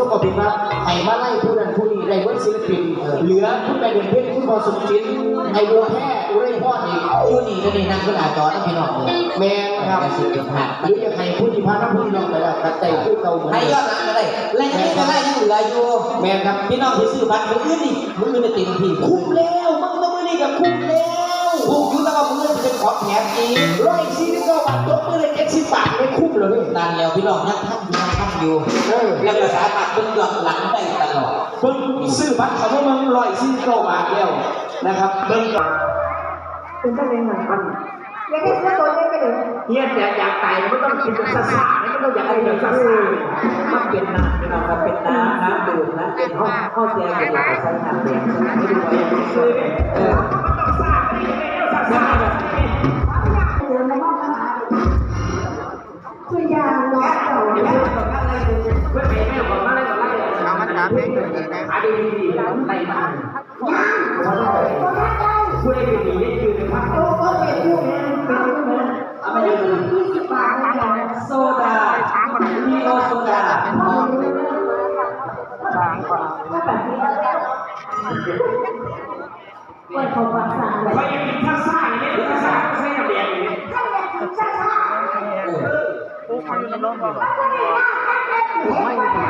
สมบูรณ์ครับไอ้มาไล่ผู้นั้นผู้นี้ได้เวิร์ศิลปิน เหลือคุณแม่เดือนเพ็ญคุณพอสมจิตไอ้บัวแพ้อุไรพ่อนี่อยู่นี่ก็นี่นั่งก็หน้าจอนะพี่น้องเลยแม่นะครับกระสิบเป็นหักหรือจะให้ผู้ที่พาน้ำผู้ที่น้องไปแล้วกัดใจผู้เก่าเหมือนให้เดิยอมดนั้นก็ได้และยังไม่ก็ได้ยังเหลืออยู่แม่ครับพี่น้องที่ซื้อบัตรมืออื่นนี่มืออื่นจะติดพี่คุ้มแล้วมึงต้องมือนี่กับคุ้มแล้วถูกอยู่แล้วว่ามืออื่นจะเป็นของแถมจริงร้อยสี่สิบเก้าบาทตกมือเลยเจ็ดสิบบาทไม่คุ้มเลยนั่นแล้วพี่น้องยังท่านอยู่ยังท่าน อยู่เออแล้วก็สามารถเบิ่งย้อนหลังได้ตลอดเบิ้งซื้อบัตรเขาว่ามึงร้อยสี่สิบเก้าบาทแล้วนะครับเบิ้งก่อนเป็นต้นเลี้ยงหนังมันอยากให้เสื้อตัวนี้ไปเลยเฮียแต่อยากตายไม่ต้องกินแบบซ่าๆไม่ต้องอยากกินแบบซ่ามันเป็นน้ำพี่น้องครับเป็นน้ำน้ำดื่มนะเป็นห้องข้อเสียเกี่ยวกับใช้น้ำแดงใช้น้ำไม่ดูว่าอย่างนี้เลยเออเอยู่ดีนะหาดีดีๆไล่าพูดได้ดีๆนี่คือในภาพโอ้โหเป็นอยู่นะเป็นอยู่นะเอาไปดูยี่สิบบาทโซดามีโอโซดาถ้าแบบนี้ว่าเขาฟังสารเลยเขายังกินซ่าอย่างนี้ซ่าๆใช้น้ำแดงอย่างนี้ถ้าอยากกินช้าเออๆ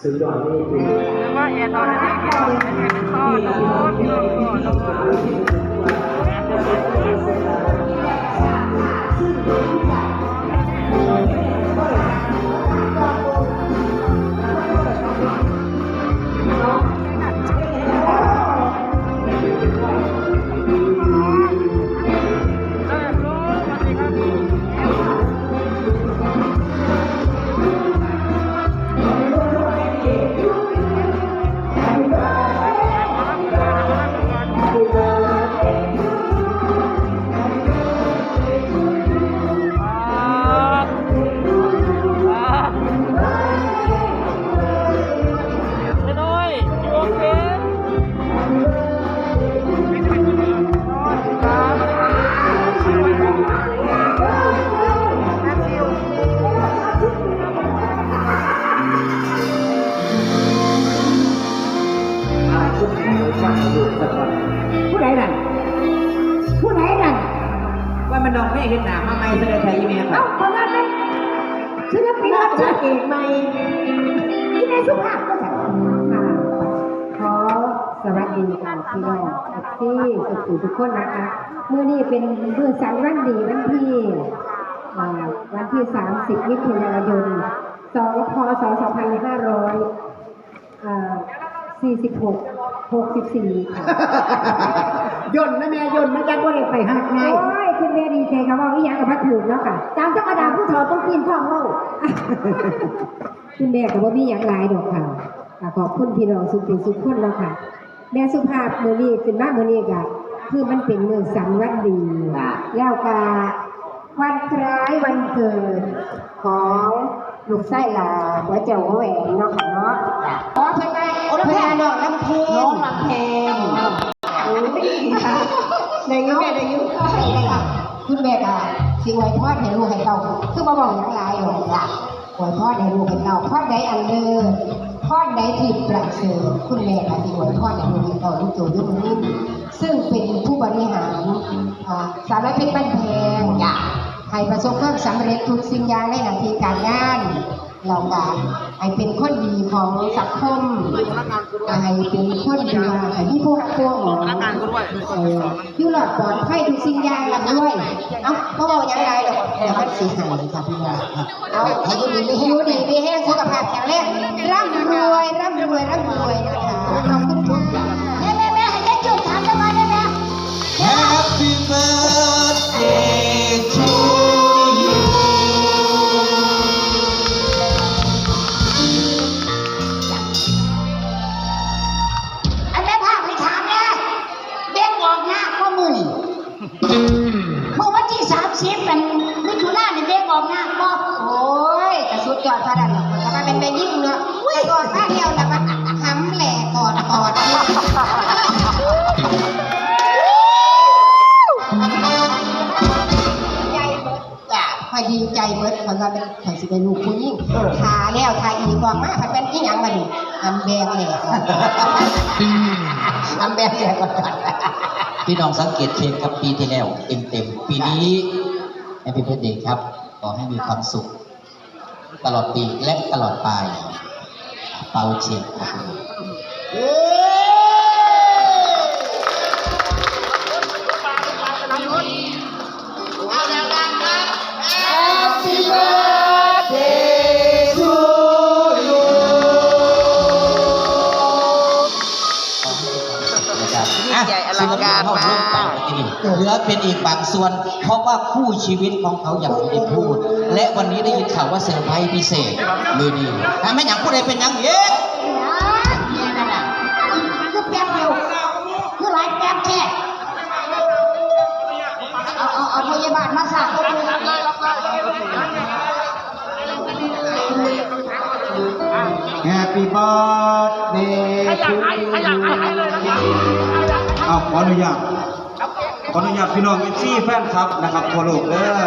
สุดยอดนี่คือนี่เราพี่น้องพี่น้องที่เราที่ ลปินรับเชิญเอกใหม่ที่ในสุภาพก็จะขอสวัสดีค่ะพี่น้องที่สุขทุกคนนะคะเมื่อนี้เป็นเมื่อสังวันดีวันที่วันที่ 30 มิถุนายน2พศ2500 46 64ค่ะยนนะแม่ย่นมันจะบ่ได้ไปหักไง โอ้ยคุณแม่ดีใจค่ะว่าอีหยังกับพัดถูกเนาะค่ะตามธรรมดาผู้เฒ่าต้องกินท้องเล่าคุณแม่กับว่ามีอย่างหลายดอกค่ะอ่าขอบคุณพี่น้องสุขสุขคนแล้วค่ะ แม่สุภาพมือนี้เป็นมามือนี้กะคือมันเป็นมือสังวันดีแล้วก็วันคล้ายวันเกิดของลูกไส้หลาหัวเจ้าหัวแหวนเนาะค่ะเนาะอ๋อเพื่อนไงเพื่อนน้องลำเพนน้องลำเพนโอ้ยค่ะในยุคแม่ในยุค คุณแม่ค่ะสิไว้ทอดให้ลูกให้เต้าคือมาบอกอย่างไรหรอกล่ะไว้ทอดให้ลูกให้เต้าทอดใดอันเดิมทอดใดที่ประเสริฐคุณแม่ค่ะสิไว้ทอดให้ลูกให้เต้าลูกโจยุ่งนิ่มซึ่งเป็นผู้บริหารสารพิษบ้านแพงอยากให้ประสบความสำเร็จทุกสิ่งอย่างในหน้าที่การงานเราก็ ให้เป็นคนดีของสังคมให้เป็นคนดีว่าให้ที่พวกพวกหมอเอออยู่หลอดปลอดภัยทุกสิ่งอย่างละด้วยเอ้าเพราะว่าอย่างไรหรอกเดี๋ยวมันสีหายค่ะพี่ว่าเอาให้อยู่ดีมีให้อยู่ดีมีแห้งสุขภาพแข็งแรงร่ำรวยร่ำรวยร่ำรวยนะคะ เป็นใครสิเป็นลูกผู้หญิงทาแล้วทาอีกบอกมาถ้าเป็นที่ยังมาดิอำแบงแหล่ก่อนอำแบงแหล่ก่อนพี่น้องสังเกตเค้กครับปีที่แล้วเต็มเต็มๆปีนี้ให้เป็นเพื่อนเด็กครับขอให้มีความสุข ตลอดปีและตลอดไป เป่าเชียงครับนะครับ นี่เหลือเป็นอีกบางส่วน เพราะว่าคู่ชีวิตของเขาอย่างไม่ได้พูด และวันนี้ได้ยินข่าวว่าเซอร์ไพรส์พิเศษมือดีถ้าไม่อย่างผู้ใดเป็นอย่างเอ๊ะเนี่ยนั่นน่ะคือแป๊บเดียวคือหลายแป๊บแค่เอาเอาเอาพยาบาลมาสั่งก็คือแฮปปี้เบิร์ดเดย์ทูยูเอาขออนุญาตข ออนุญาตพี่น้องเอฟซีแฟนคลับนะครับทั่วโลกเด้อ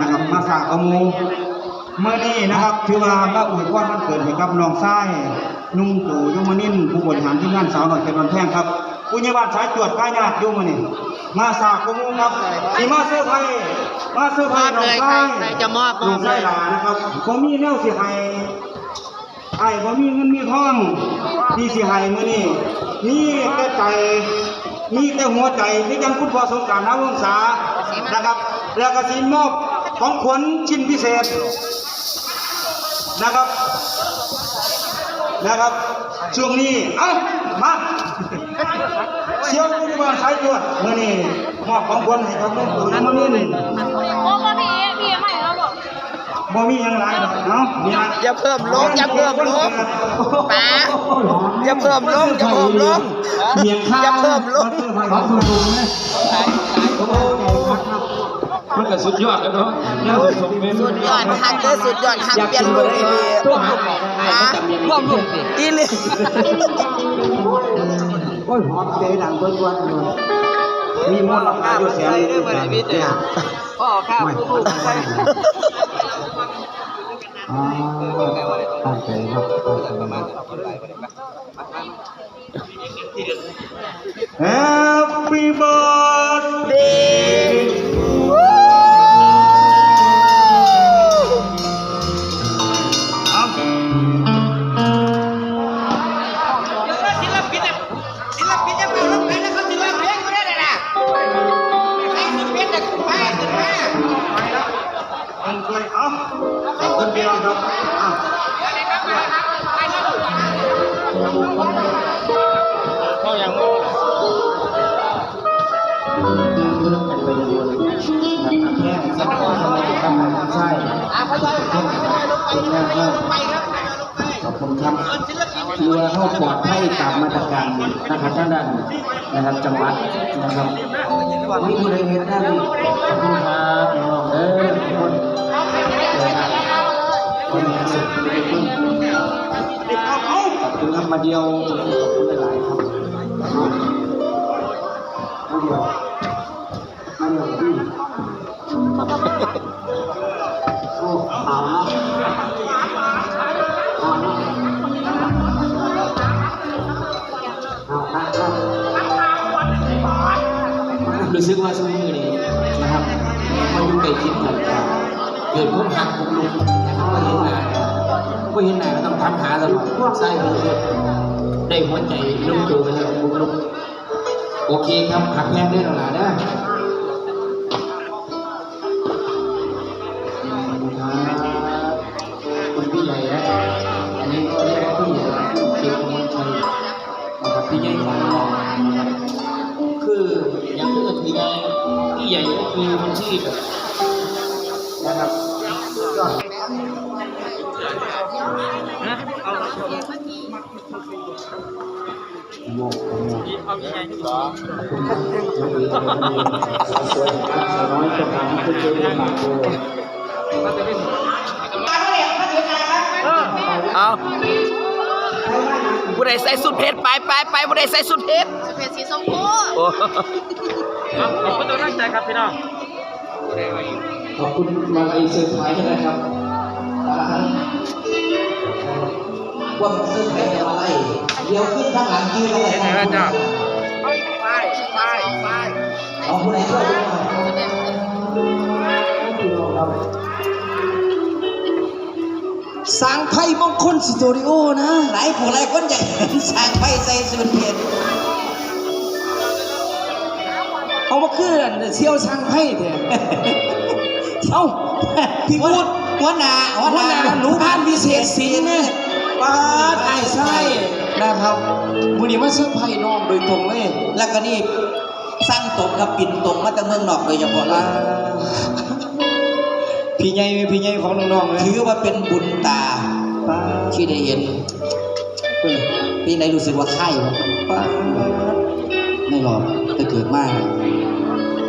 นะครับมาสร้างกระมูเมื่อนี้นะครับถือว่ามาอวยพรวันเกิดให้กับน้องชายนุ่งตู่ยมนินทร์ผู้บริหารที่งานสาวหน่อยเป็นวันแท่งครับปุญญาบาลสายตรวจข้าญาติอยู่มื้อนี้มาสร้างกระมูครับที่มาเสื้อร์ไผ่มาเสื้อร์ไผ่น้องชายจะมอบน้องชายหลานนะครับผมมีแนวสิให้ไอ้บ่มีเงินมีทองที่สิให้มื้อนี้มีแต่ใจ มีแต่หัวใจที่ยังคุณพ่อสงการนวงศานะครับ แล้วก็สิมอบของขวัญชิ้นพิเศษนะครับนะครับ ช่วงนี้เอ้ามาเสียวบริวารสายตรวจมื้อนี้มอบของขวัญให้กับน้องตู่น้ำมันนี่โอ้ก็พี่พี่ไม่ บ่มีหยังหลายดอกเนาะนี่ล่ะอย่าเพิ่มลงอย่าเพิ่มลงป๋าอย่าเพิ่มลงอย่าเพิ่มลงเมียงข้าวอย่าเพิ่มลงขอสูงๆนะมันก็สุดยอดแล้วเนาะน่าสมเป็นสุดยอดคักเด้อสุดยอดคักเปลี่ยนลุคอีหลีตัวหาไอ้ป๋าจำยังร่วมลุคอีหลีโอ้ยหอมเตะดังเบิ้ลวันเลยมีมลค่าอยู่แสนหนึ่งจ้ะพ่อข้าวลูกใส่ อ่าตั้งใจครับแฮปปี้เบิร์ดเด ขอบคุณครับศิลปินเรือเข้าปลอดภัยตามมาตรการนะครับท่านด้านนะครับจังหวัดนะครับนี่คุณเห็นได้ดิขอบคุณครับน้องเออทุกคนคนสุขทุกคนขอบคุณครับมาเดียวขอบคุณหลายๆครับมาเดียว นะครับมันอยู่ใกล้ชิดกันครักิดพบหักพบลุกนะครับก็เห็นงานผู้เห็นหน้าก็ต้องทำหาตลอดใช่เลยได้หัวใจนุ่มตัวไปแล้วบุกลุกโอเคครับหักแพงได้หรอล่ะนะคุณพี่ใหญ่นะอันนี้ก็เรียกว่าพี่ใหญ่เกียรติมงคลชัยนะครับพี่ใหญ่ของเราคืออย่างที่อื่นพี่ใหญ่พี่ใหญ่ก็คือมันที่แบบ นะครับยอดเอาผู้ใดใส่สุดเพชรไปไปไปผู้ใดใส่สุดเพชรเพชรสีชมพูโอ้ขอบคุณตัวตั้งใจครับพี่น้อง ขอบคุณมาไอเซอร์ไพรส์นะครับว่ามันซื้อไปแต่อะไรเดี๋ยวขึ้นข้างหลังยืนอะไรเห็นไหมจ๊ะเอาผู้ใดช่วยด้วยสร้างไพ่มงคลสตูดิโอนะหลายผู้หลายคนอยากเห็นสร้างไปใส่สุดเพชรเอามาคืออันเชี่ยวสร้างไพ่เถอะ เอ้าพี่พูดหัวหน้าหัวหัหวน้าหน้าหนูพานวิเศษศิลป์เนี่ยป้าดไอ้ไส้นะครับวันนี้มาเซอร์ไพรส์น้องโดยตรงเลย แล้วก็นี่สร้างตกกับปิ่นตรงมาจากเมืองนอกโดยเฉพาะเลยพี่ใหญ่พี่ใหญ่ของน้องๆเลยถือว่าเป็นบุญตาป้าดที่ได้เห็นพี่ไหนรู้สึกว่าไข้ไหมป้าดไม่หรอกแต่เกิดมา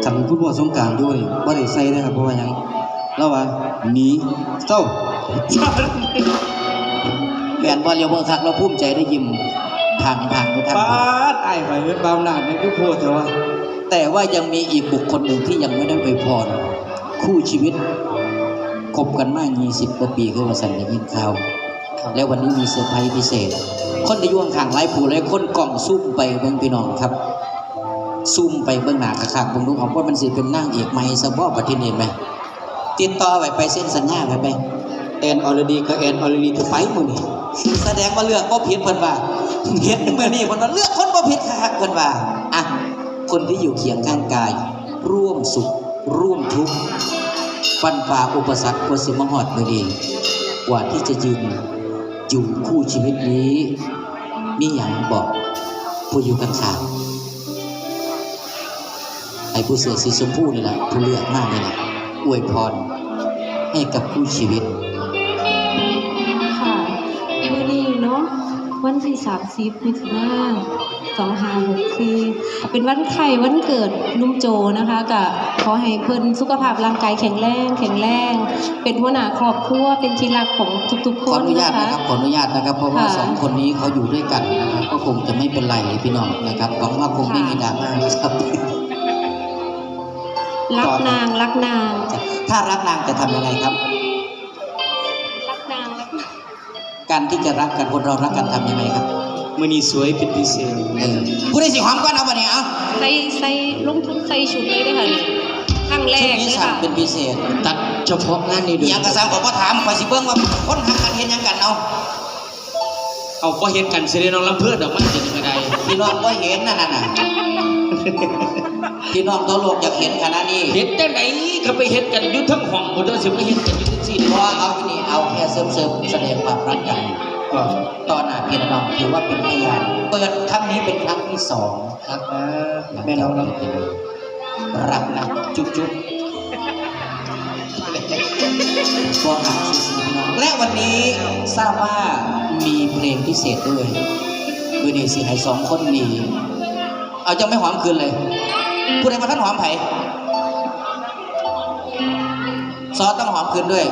ทำคุณพ่อสงการด้วยว่าได้ใส่นะครับเพราะว่ายังแล้วว่าหนีเจ้าแฟนบอลเลี้ยวเบอร์คักเราภูมิใจได้ยิ้มทางทางไปทางป้าไอ้ไผ่เป็นบาวนาดในคือโพดแต่ว่าแต่ว่ายังมีอีกบุคคลหนึ่งที่ยังไม่ได้ไปพรคู่ชีวิตคบกันมาก20กว่าปีคือว่าสันยินข่าว แล้ววันนี้มีเซอร์ไพรส์พิเศษ คนที่อยุ่ข้างๆหลายผู้หลายคนกล่องซุ่มไปเบิ่งพี่น้องครับ ซุ่มไปเบื้องหน้ากระคักบงดูเอาว่ามันสิเป็นนางเอกไหมสบอประเทศนี้ไหมติดต่อไว้ไปเส้นสัญญาไปไปแอนออลดีก็แอนออลดีก็ไปมือนี้แสดงว่าเลือกบ่ผิดเพิ่นว่าเห็นเมื้อนี้เพิ่นว่าเลือกคนบ่ผิดคักเพิ่นว่าอะคนที่อยู่เคียงข้างกาย ร่วมสุข ร่วมทุกข์ฟันฝ่าอุปสรรคกว่าสิมาฮอดมื้อนี้กว่าที่จะยืนอยู่คู่ชีวิตนี้ มีหยังบอกผู้อยู่ข้างๆ ไอ้ผู้เสือสีชมพูนี่แหละผู้เลือกมากนี่แหละอวยพรให้กับคู่ชีวิต ค่ะมื่อนี้เนาะวันที่สามสิบมิถุนาสองห้าหกสี่เป็นวันไข่วันเกิดลุงโจนะคะกะขอให้เพิ่นสุขภาพร่างกายแข็งแรงแข็งแรง เป็นหัวหน้าครอบครัวเป็นที่รักของทุกๆคขอนอนุญาตนะคะ นะครับขออนุญาตนะครับเพราะว่าค่ะสองคนนี้เขาอยู่ด้วยกันนะครับก็คงจะไม่เป็นไรพี่น้องนะครับหวังว่าคงไม่มีดราม่านะครับ รักนางรักนาง ถ้ารักนางจะทำยังไงครับ รักนางรักนางการที่จะรักกันคนเรารักกันทำยังไงครับมื่อนี้สวยเป็นพิเศษเออผู้ได้สิหอมก่อนเอาไปเนี่ยเอาใส่ใส่ลงทุนใส่ชุดเลยเด้อค่ะนี่ครั้งแรชุดกนี้เลยสั่งค่ะเป็นพิเศษ ตัดเฉพาะงานนี้อด้วยย่างกระซังผมก็ถามขอยสิเบิ้งว่าคนหักกันเห็นหยังกันเอาเอาก็เห็นกันเสียน้องลำเพื่อดอกมันจะยังไงพี่น้องก็เห็นนั่นน่ะ พี่น้องตัวโลกอยากเห็นขนาดนี้เห็นแต่ไหนก็ไปเห็นกันอยู่ทั้งห้องหมดเลยสิมาเห็นกันอยู่ทั้งสี่เพราะว่าเอาที่นี่เอาแค่เสริมเสริมๆแสดงความรักกันก็ตอนหน้าพี่น้องถือว่าเป็นพยานเปิดครั้งนี้เป็นครั้งที่สองครับแม่น้องลำเป็นรักนะจุ๊บจุ๊บตัวหาซีซีพี่น้องและวันนี้ทราบว่ามีเพลงพิเศษด้วยคือนี่สิให้สองคนนี้ เอาจะไม่หอมคืนเลยผู้ใดมาท่านหอมไผ่ซอสต้องหอมคืนด้วย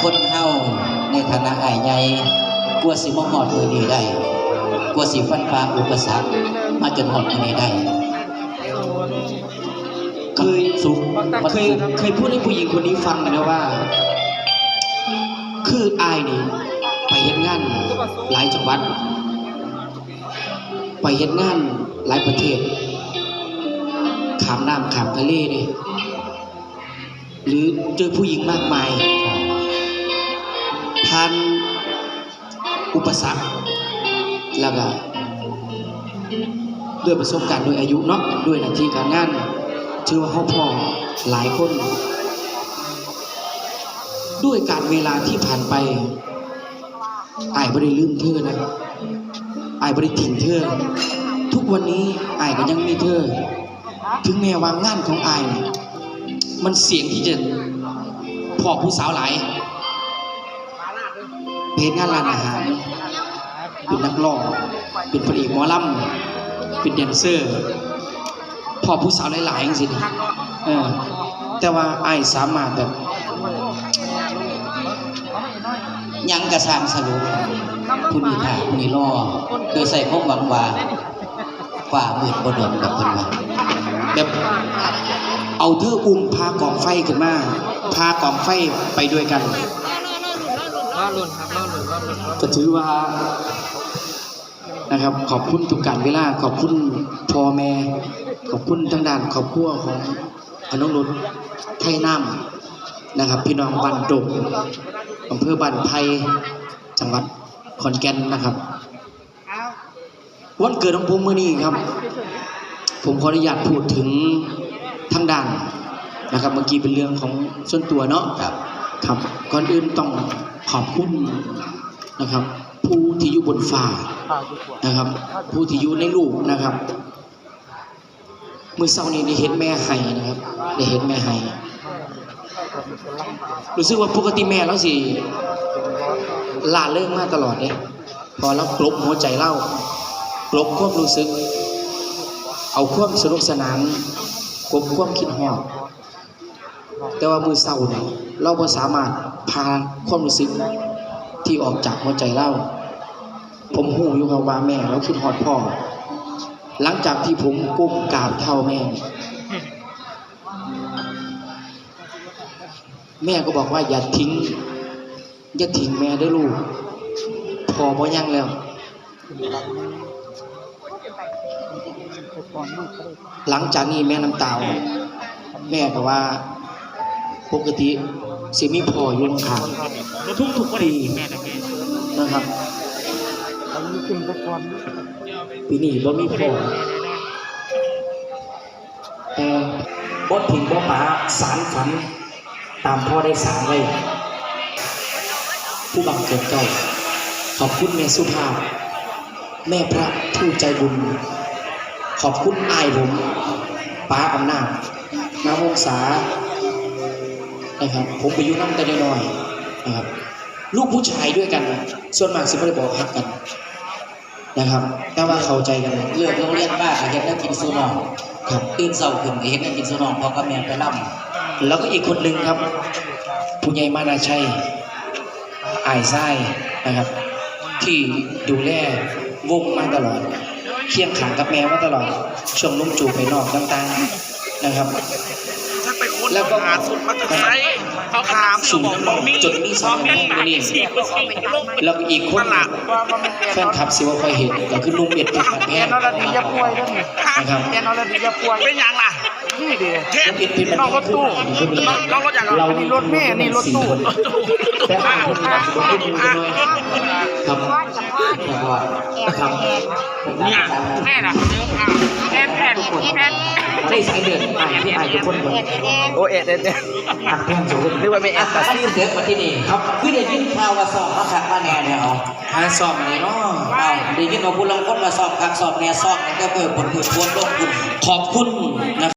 คนเฮาในฐานะอายใหญ่กลัวสิมาหอดมือนี้ได้กลัวสิฟันฟ้าอุปสรรคมาจนหอดมือนี้ได้เคยสุขเคยเคยพูดให้ผู้หญิงคนนี้ฟังนะว่า คืออายนี่ไปเฮ็ดงานหลายจังหวัด ไปเฮ็ดงานหลายประเทศขามน้ำขามทะเลนี่หรือเจอผู้หญิงมากมายผ่านอุปสรรคแล้วก็ด้วยประสบการณ์ด้วยอายุเนาะด้วยหน้าที่การงานถือว่าเขาพอหลายคน ด้วยการเวลาที่ผ่านไปอายไม่ได้ลืมเธอนะอายไม่ได้ทิ้งเธอ ทุกวันนี้อายก็ยังมีเธอ ถึงแม้ว่างานของอายเนี่ยมันเสี่ยงที่จะพอผู้สาวหลายเพจงานร้านอาหารเป็นนักร้อง เป็นพระเอกหมอลำเป็นแดนเซอร์พอผู้สาวหลายๆอย่างสิเออแต่ว่าไอ้ายสามารถแบบ ยังกระสางสรุปผู้นี้ถ่าผู้นี้รอโดยใส่ความหวังว่าฝ่ามืดบนนกับเพิ่นว่าแบบเอาเธออุ้มพากองไฟขึ้นมา พากองไฟไปด้วยกันก็ถือว่านะครับ ขอบคุณทุกการเวลา ขอบคุณพ่อแม่ ขอบคุณทางด้านครอบครัวของอนุรุตไทยน้ำนะครับ พี่น้องบ้านดง อำเภอบ้านไผ่จังหวัดขอนแก่นนะครับวันเกิดของผมเมื่อนี้ครับ ผมขออนุญาตพูดถึงทางด้านนะครับ เมื่อกี้เป็นเรื่องของส่วนตัวเนาะครับครับก่อนอื่นต้องขอบคุณนะครับ ผู้ที่อยู่บนฟ้านะครับ ผู้ที่อยู่ในลูกนะครับมือเศร้านี้ได้เห็นแม่ไห้นะครับได้เห็นแม่ไห้ รู้สึกว่าปกติแม่เราสิลาเริงมากตลอดเลยพอเรากลบหัวใจเรากลบความรู้สึก เอาความสนุกสนานกลบความคิดหอดแต่ว่ามือเศร้าเนี่ยเราบ่สามารถพาความรู้สึกที่ออกจากหัวใจเราผมหูอยู่ครับว่าแม่เราคิดฮอดพ่อหลังจากที่ผมก้มกราบเท่าแม่ แม่ก็บอกว่าอย่าทิ้ง อย่าทิ้งแม่เด้วยลูก พอบ่ยังแล้วหลังจากนี้แม่น้ำตาแม่ก็ว่าปกติสิมีพอยู่ข้างทุกทุกปีนะครับปีนี้บ่มีพอแต่บ่ถึงบ่ป๋าสารฝัน ตามพ่อได้สารไว้ผู้บังเกิดเก่าขอบคุณแม่สุภาพ แม่พระผู้ใจบุญ ขอบคุณอายผมป้าอำนาจน้าวงศานะครับ ผมไปอยู่น้ำแต่น้อยนะครับลูกผู้ชายด้วยกัน ส่วนมากสิไม่ได้บอกฮักกันนะครับ แต่ว่าเข้าใจกันเลือกโรงเรียนบ้านเฮ็ดแนวกินสู่น้องครับตื่นเช้าขึ้นเฮ็ดแนวกินสู่น้องพ่อกับแม่ไปล่ำ แล้วก็อีกคนหนึ่งครับ ผู้ใหญ่มานาชัยอายไส้นะครับ ที่ดูแลวงมาตลอด เคียงขางกับแม่มาตลอด ช่วงนุ่มจูไปนอกต่างๆนะครับแล้วก็หาสุดมาจากไหนเขาถามสูงจนมีสองแม่มานี่แล้วก็อีกคนแฟนคลับสิว่าคอยเห็นก็คือลุงเอ็ดที่ขาดแพ้นะครับแกนอรดีจะป่วยเป็นยังล่ะ นี่ดิลุงเอ็ดเป็นแบบน้องรถตู้น้องรถอย่างเราอันนี้รถแม่นี่รถตู้แต่อ่านคนนี้สิว่าเป็นคนน้อยครับครับเนี่ยแม่น่ะแอนแอนแอนได้สายเดือดอ่านที่อ่านทุกคนหมดโอเอ็ดเอ็ดเอ็ดหักแพงสูงนึกว่าไม่แออะนตัดสินเสือกมาที่นี่ครับคือได้ยินข่าวว่าสอบมาคักมาแน่เนี่ยเอาหาสอบอะไรเนาะเอาได้ยินว่าผู้ลางคนมาสอบคักสอบแน่สอบแล้วก็เปิดผลผลพวงลงคุณขอบคุณนะ